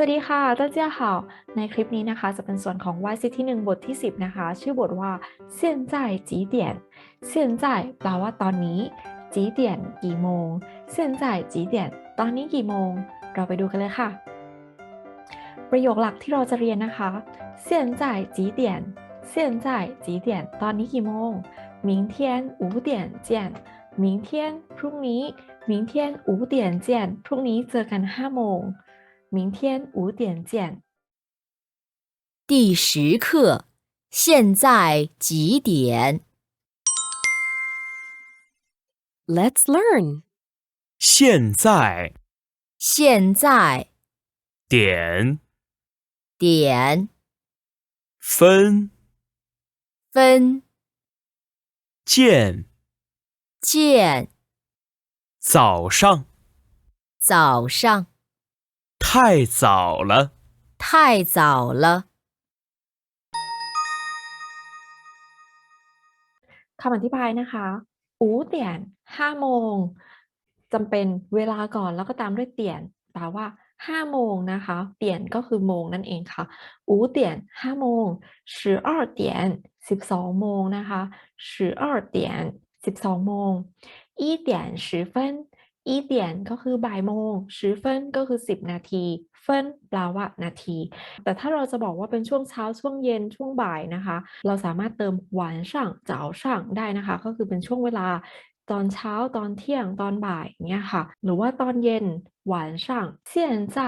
วัสดีค่ะ大家好ในคลิปนี้นะคะจะเป็นส่วนของ YC ที่1บทที่ 10 นะคะ ชื่อบทว่า现在几点现在แปลว่าตอนนี้几点กี่โมง现在几点ตอนนี้กี่โมง เราไปดูกันเลยค่ะ ประโยคหลักที่เราจะเรียนนะคะ现在几点现在几点ตอนนี้กี่โมง明天五点见明天พรุ่งนี้明天五点见พรุ่งนี้เจอกัน5โมง 明天五点见。第十课，现在几点？Let's learn。现在现在点点分分见见早上早上太早了，太早了。 คำอธิบายนะคะอูเตียนห้าโมงจำเป็นเวลาก่อนแล้วก็ตามด้วยเตียนแปลว่าห้าโมงนะคะเตียนก็คือโมงนั่นเองค่ะอูเตียนห้าโมง十二点สิบสองโมงนะคะ十二点สิบสองโมง一 อีเตียนก็คือบ่ายโมงชื่อเฟินก็คือ 10 นาที เฟินแปลว่านาที แต่ถ้าเราจะบอกว่าเป็นช่วงเช้าช่วงเย็นช่วงบ่ายนะคะ เราสามารถเติมหวานช่างเจ้าช่างได้นะคะ ก็คือเป็นช่วงเวลาตอนเช้าตอนเที่ยงตอนบ่ายเนี่ยค่ะ หรือว่าตอนเย็นหวานช่างเซียนจ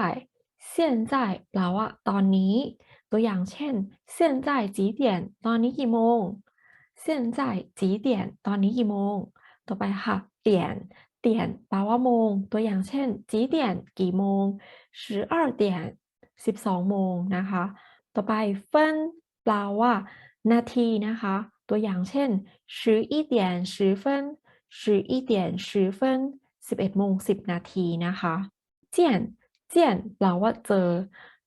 เซียนจแปลว่าตอนนี้ ตัวอย่างเช่นเซียนจ่ายเตียนตอนนี้กี่โมงเซียนจ่ายเตียนตอนนี้กี่โมง ต่อไปค่ะเตียน เตียนว่าโมง ตัวอย่างเช่นจีเตียนกี่โมงสิบเตียนสิบสองโมงนะคะ ต่อไปเฟินแปลว่า นาทีนะคะ ตัวอย่างเช่นสิบอีเตียนสิบเสิบอีเตียนสิบเฟินสิบเอ็ดโมงสิบนาทีนะคะเจียนเจียนแปลว่าเจอ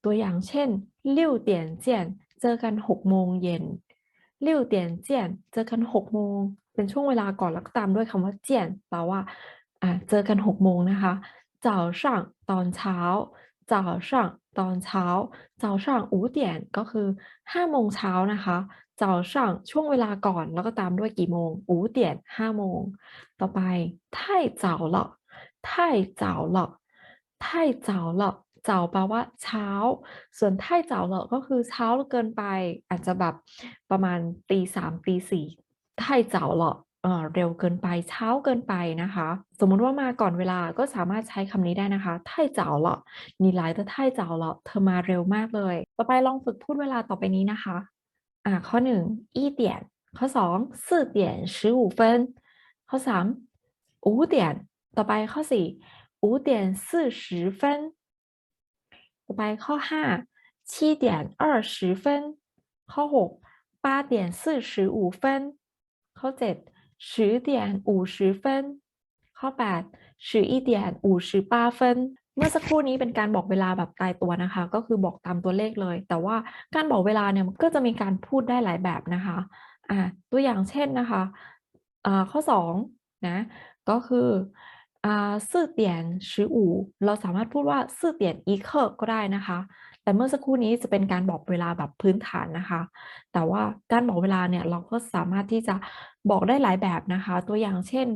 ตัวอย่างเช่นลิ้เตียนเจียนเจอกันหกโมงเย็นลิ้เตียนเจียนเจอกันหกโมงเป็นช่วงเวลาก่อนแล้วก็ตามด้วยคำว่าเจียนแปลว่า อ่าเจอกันหกโมงนะคะเจ้าช่างตอนเช้าเจ้าช่างตอนเช้าเจ้าช่าง五点ก็คือห้าโมงเช้านะคะเจ้าช่างช่วงเวลาก่อนแล้วก็ตามด้วยกี่โมง五点ห้าโมง ต่อไป太早了太早了太早了เจ้าแปลว่าเช้า ส่วน太早了ก็คือเช้าเกินไป อาจจะแบบประมาณตีสามตีสี่太早了เอ่อ เร็วเกินไปเช้าเกินไปนะคะ สมมุติว่ามาก่อนเวลาก็สามารถใช้คำนี้ได้นะคะ太早了你来的太早了เธอมาเร็วมากเลย ต่อไปลองฝึกพูดเวลาต่อไปนี้นะคะ อ่าข้อหนึ่ง一点ข้อสอง四点十五分ข้อสาม五点ต่อไปข้อสี่五点四十分ต่อไปข้อห้า七点二十分ข้อหก八点四十五分ข้อเจ็ด 十点五十分ข้อแปด十一点五十八分เมื่อสักครู่นี้เป็นการบอกเวลาแบบตายตัวนะคะ ก็คือบอกตามตัวเลขเลย แต่ว่าการบอกเวลาเนี่ยมันก็จะมีการพูดได้หลายแบบนะคะอ่าตัวอย่างเช่นนะคะอ่าข้อสองนะก็คืออ่าสื่อเตียนชิอูเราสามารถพูดว่าสื่อเตียนอีเคอร์ก็ได้นะคะ แต่เมื่อสักครู่นี้จะเป็นการบอกเวลาแบบพื้นฐานนะคะ แต่ว่าการบอกเวลาเนี่ยเราก็สามารถที่จะบอกได้หลายแบบนะคะ ตัวอย่างเช่น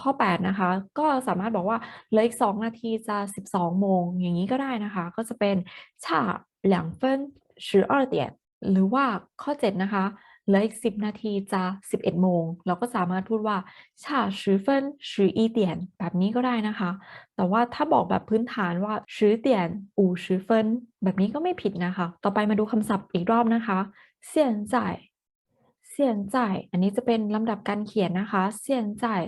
ข้อ 8 นะคะ ก็สามารถบอกว่าเหลืออีก 2 นาทีจะ 12 โมง อย่างนี้ก็ได้นะคะ ก็จะเป็นช่าหลังเฟินชืเตียหรือว่าข้อ 7 นะคะ เหลืออีกสิบนาทีจะสิบเอ็ดโมง เราก็สามารถพูดว่าฉาชื่อเฟินชื่ออีเตียนแบบนี้ก็ได้นะคะ แต่ว่าถ้าบอกแบบพื้นฐานว่าชื่อเตียนอูชื่อเฟินแบบนี้ก็ไม่ผิดนะคะ ต่อไปมาดูคำศัพท์อีกรอบนะคะเสียนจ่ายเสียนจ่ายอันนี้จะเป็นลำดับการเขียนนะคะ เสียนจ่าย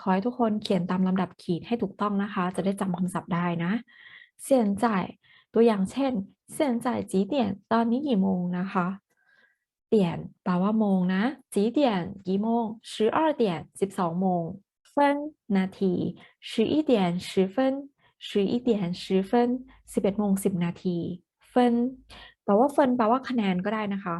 ขอให้ทุกคนเขียนตามลำดับขีดให้ถูกต้องนะคะ จะได้จำคำศัพท์ได้นะ เสียนจ่ายตัวอย่างเช่น เสียนจ่ายจีเตียนตอนนี้กี่โมงนะคะ เตียนแปลว่าโมงนะจีเตียนกี่โมงสิบสองเตียนสิบสองโมงฟนนาทีสิบเอ็ดเตียนสิบฟนสิบเอ็ดเตียนสิบฟนสิบเอ็ดโมงสิบนาทีเฟินแปลว่าเฟินแปลว่าคะแนนก็ได้นะคะ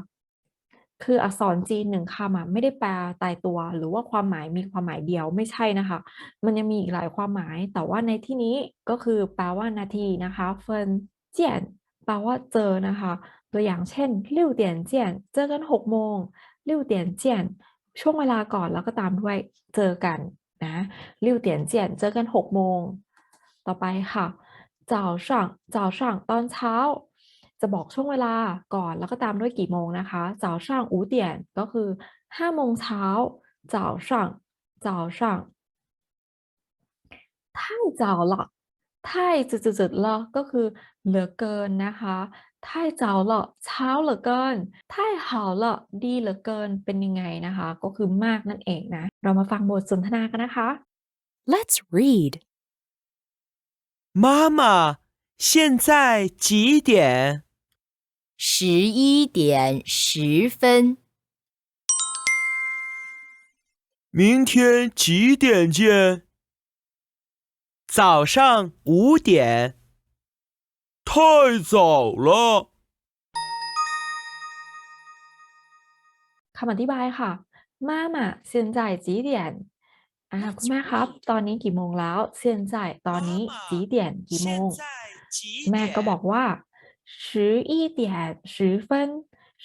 คืออักษรจีนหนึ่งคำไม่ได้แปลตายตัว หรือว่าความหมายมีความหมายเดียวไม่ใช่นะคะ มันยังมีอีกหลายความหมาย แต่ว่าในที่นี้ก็คือแปลว่านาทีนะคะ เฟินเจียนแปลว่าเจอนะคะ ตัวอย่างเช่น六点见เจอกันหกโมง六点见ช่วงเวลาก่อนแล้วก็ตามด้วยเจอกันนะ六点见เจอกันหกโมง ต่อไปค่ะ早上早上ตอนเช้า จะบอกช่วงเวลาก่อนแล้วก็ตามด้วยกี่โมงนะคะ早上五点ก็คือห้าโมงเช้า早上早上太早了太จุดๆๆ了ก็คือเหลือเกินนะคะ 太早了เช้าเหลือเกิน太好了ดีเหลือเกินเป็นยังไงนะคะ ก็คือมากนั่นเองนะ เรามาฟังบทสนทนากันนะคะ Let's read. 妈妈，现在几点？十一点十分，明天几点见？早上五点。 太早了。 คำอธิบายค่ะมาม่าเซียนจ่ายจีเดียนอ่าคุณแม่ครับ ตอนนี้กี่โมงแล้วเซียนจ่ายตอนนี้จีเดียนกี่โมง แม่ก็บอกว่า十一点十分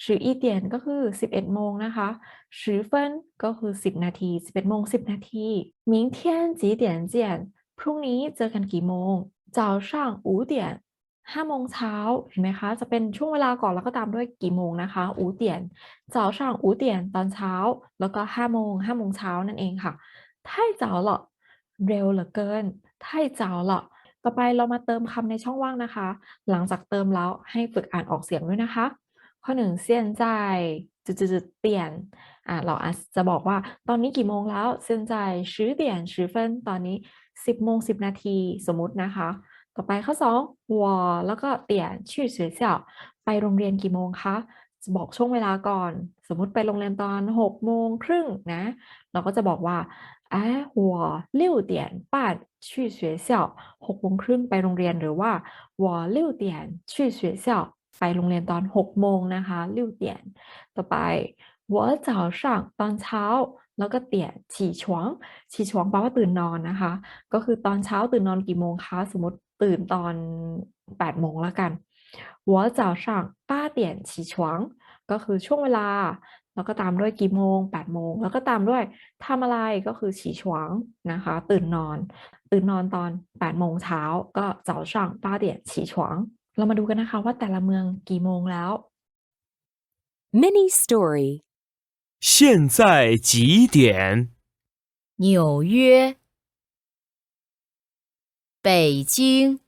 十一点ก็คือสิบเอ็ดโมงนะคะ十分ก็คือสิบนาทีสิบเอ็ดโมงสิบนาที明天几点见พรุ่งนี้เจอกันกี่โมง早上五点 ห้าโมงเช้าเห็นไหมคะ จะเป็นช่วงเวลาก่อนแล้วก็ตามด้วยกี่โมงนะคะ五点早上五点ตอนเช้า แล้วก็ห้าโมงห้าโมงเช้านั่นเองค่ะ太早了เร็วเหลือเกิน太早了 ต่อไปเรามาเติมคำในช่องว่างนะคะ หลังจากเติมแล้วให้ฝึกอ่านออกเสียงด้วยนะคะ ข้อหนึ่งเซียนใจจุดๆๆเปลี่ยนอ่าเราอาจจะบอกว่าตอนนี้กี่โมงแล้วเซียนใจ十点十分ตอนนี้สิบโมงสิบนาทีสมมุตินะคะ ต่อไปข้อ2วแล้วก็เตี่ยชื่อเฉยเสี่ยวไปโรงเรียนกี่โมงคะจะบอกช่วงเวลาก่อน สมมติไปโรงเรียนตอน6โมงครึ่งนะ เราก็จะบอกว่าไอ้หัวลิ้วเตี่ยนป้าชื่อเฉยเสี่ยวหกโมงครึ่งไปโรงเรียนหรือว่าหัวลิ้วเตียนชื่อเฉยเสี่ยวไปโรงเรียนตอน6โมงนะคะลิ้วเตี่ยนต่อไปหัวเจ้าตอนเช้า แล้วก็เตี่ยฉี่ชวงฉี่ชวงแปลว่าตื่นนอนนะคะ ก็คือตอนเช้าตื่นนอนกี่โมงคะสมมติตื่นตอน8ปดโมงแล้วกันหัวเจ้าช่างป้าเตี่ยฉี่ชวงก็คือช่วงเวลา แล้วก็ตามด้วยกี่โมง8ปดโมงแล้วก็ตามด้วยทำอะไรก็คือฉี่ชวงนะคะ ตื่นนอน ตื่นนอนตอน8ปดโมงเช้าก็เจ้าช่างป้าเตี่ยฉี่ชวงเรามาดูกันนะคะว่าแต่ละเมืองกี่โมงแล้ว mini story 现在几点？纽约、北京、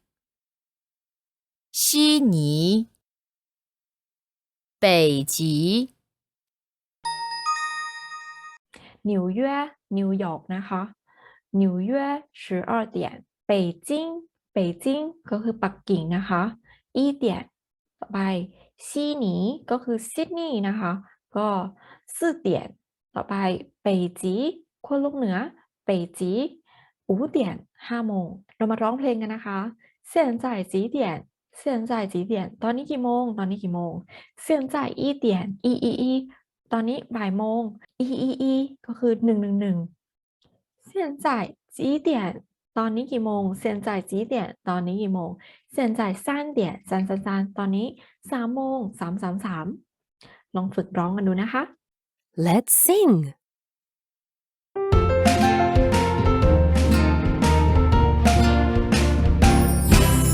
悉尼、北极、纽约นิวยอร์กนะคะ纽约十二点北京北京ก็คือปักกิ่งนะคะ一点ต่อไป悉尼ก็คือซิดนีย์นะคะ ก็ซื่เตียนต่อไปเปจีขั้วโลกเหนือเปจีอูเตียนห้าโมง เรามาร้องเพลงกันนะคะเสียนจ่ายจีเตียนเสียนจ่ายจีเตียนตอนนี้กี่โมง ตอนนี้กี่โมงเสียนจ่ายอีเตียนอีอีอีตอนนี้บ่ายโมงอีอีอีก็คือหนึ่งหนึ่งหนึ่งเสียนจ่ายจีเตียนตอนนี้กี่โมงเสียนจ่ายจีเตียนตอนนี้กี่โมงเสียนจ่ายสั้นเตียนสั้นสั้นตอนนี้สามโมงสามสามสาม ลองฝึกร้องกันดูนะคะ Let's sing.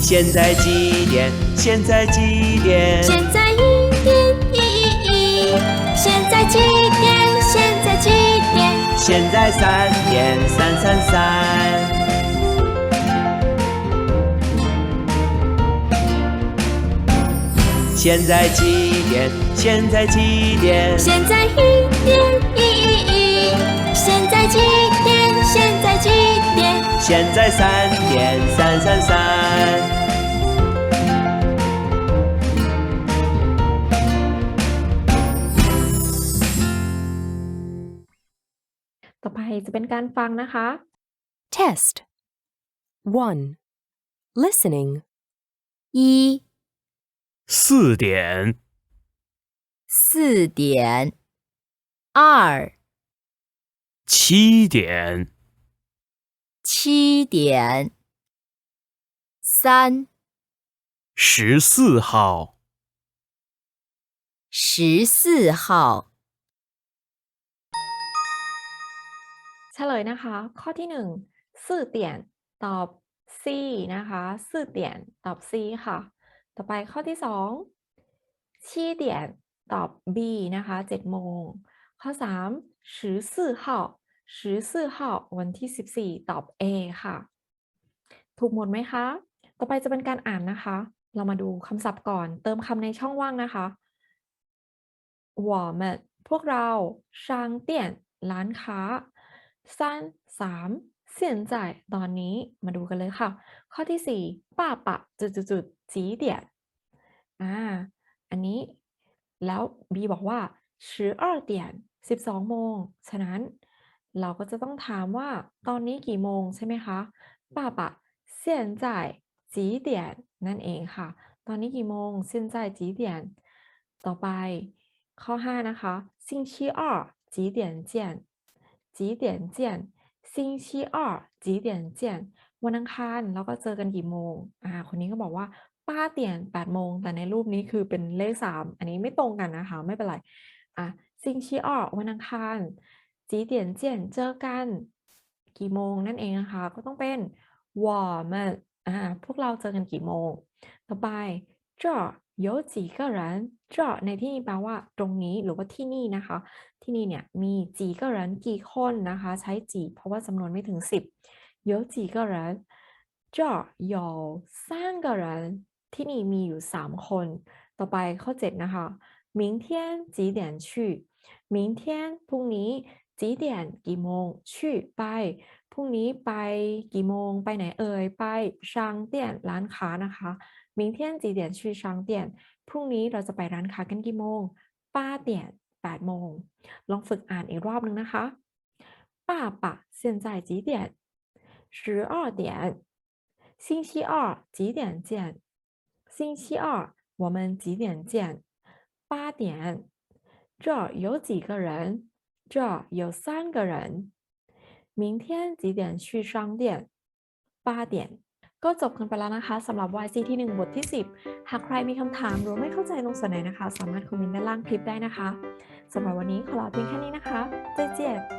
现在几点？现在几点？现在一点一一一，现在几点？现在几点？现在三点三三三。现在几点？ 现在几点？现在一点一一一，现在几点？现在几点？现在三点三三三。 ต่อไปจะเป็นการฟังนะคะ Test 1. Listening. 一四点， 四点，二七点，七点，三 十四号，十四号， เฉลยนะคะ ข้อที่หนึ่งซื่อเตียนตอบ C นะคะซื่อเตียนตอบ C ค่ะ ต่อไปข้อที่สองชี้เตียน ตอบ B นะคะเจ็ดโมง ข้อสาม十四号十四号วันที่สิบสี่ตอบ A ค่ะ ถูกหมดไหมคะ ต่อไปจะเป็นการอ่านนะคะ เรามาดูคำศัพท์ก่อน เติมคำในช่องว่างนะคะ我们พวกเรา商店ร้านค้า三สาม现在ตอนนี้มาดูกันเลยค่ะ ข้อที่สี่ป้าปะจุดจุดจุดจีเดียนอ่า อันนี้ แล้ว B บอกว่าชือเออเตียนสิบสองโมง ฉะนั้น เราก็จะต้องถามว่าตอนนี้กี่โมงใช่ไหมคะป้าปะเสียนจ่ายจีเตียนนั่นเองค่ะ ตอนนี้กี่โมงเสียนจ่ายจีเตียนต่อไปข้อ 5 นะคะซิงชีอ้อจีเตียนวันอังคารแล้วก็เจอกันกี่โมงอ่าคนนี้ก็บอกว่า ป้าเตียน8โมง แต่ในรูปนี้คือเป็นเลข 3 อันนี้ไม่ตรงกันนะคะ ไม่เป็นไร อ่ะ星期二วันอังคาร几点见เจอกัน กี่โมงนั่นเองนะคะ ก็ต้องเป็น我们อ่า พวกเราเจอกันกี่โมง ต่อไป这有几个人这ในที่นี้แปลว่าตรงนี้หรือว่าที่นี่นะคะ ที่นี่เนี่ยมี几个人กี่คนนะคะ ใช้几เพราะว่าจำนวนไม่ถึง 10有几个人这有三个人 ที่นี่มีอยู่ 3 คน ต่อไปข้อ 7 นะคะ明天几点去明天พรุ่งนี้几点กี่โมง去ไปพรุ่งนี้ไปกี่โมงไปไหนเอ่ยไป商店ร้านค้านะคะ明天几点去商店พรุ่งนี้เราจะไปร้านค้ากันกี่โมง八点8โมง ลองฝึกอ่านอีกรอบนึงนะคะ爸爸现在几点十二点星期二几点见 星期二我们几点见八点这有几个人这有三个人明天几点去商店八点ก็จบกันไปแล้วนะคะสำหรับ YC ที่ 1 บทที่ 10 หากใครมีคำถามหรือไม่เข้าใจตรงส่วนไหนนะคะ สามารถคอมเมนต์ด้านล่างคลิปได้นะคะสำหรับวันนี้ขอลาเพียงแค่นี้นะคะ再见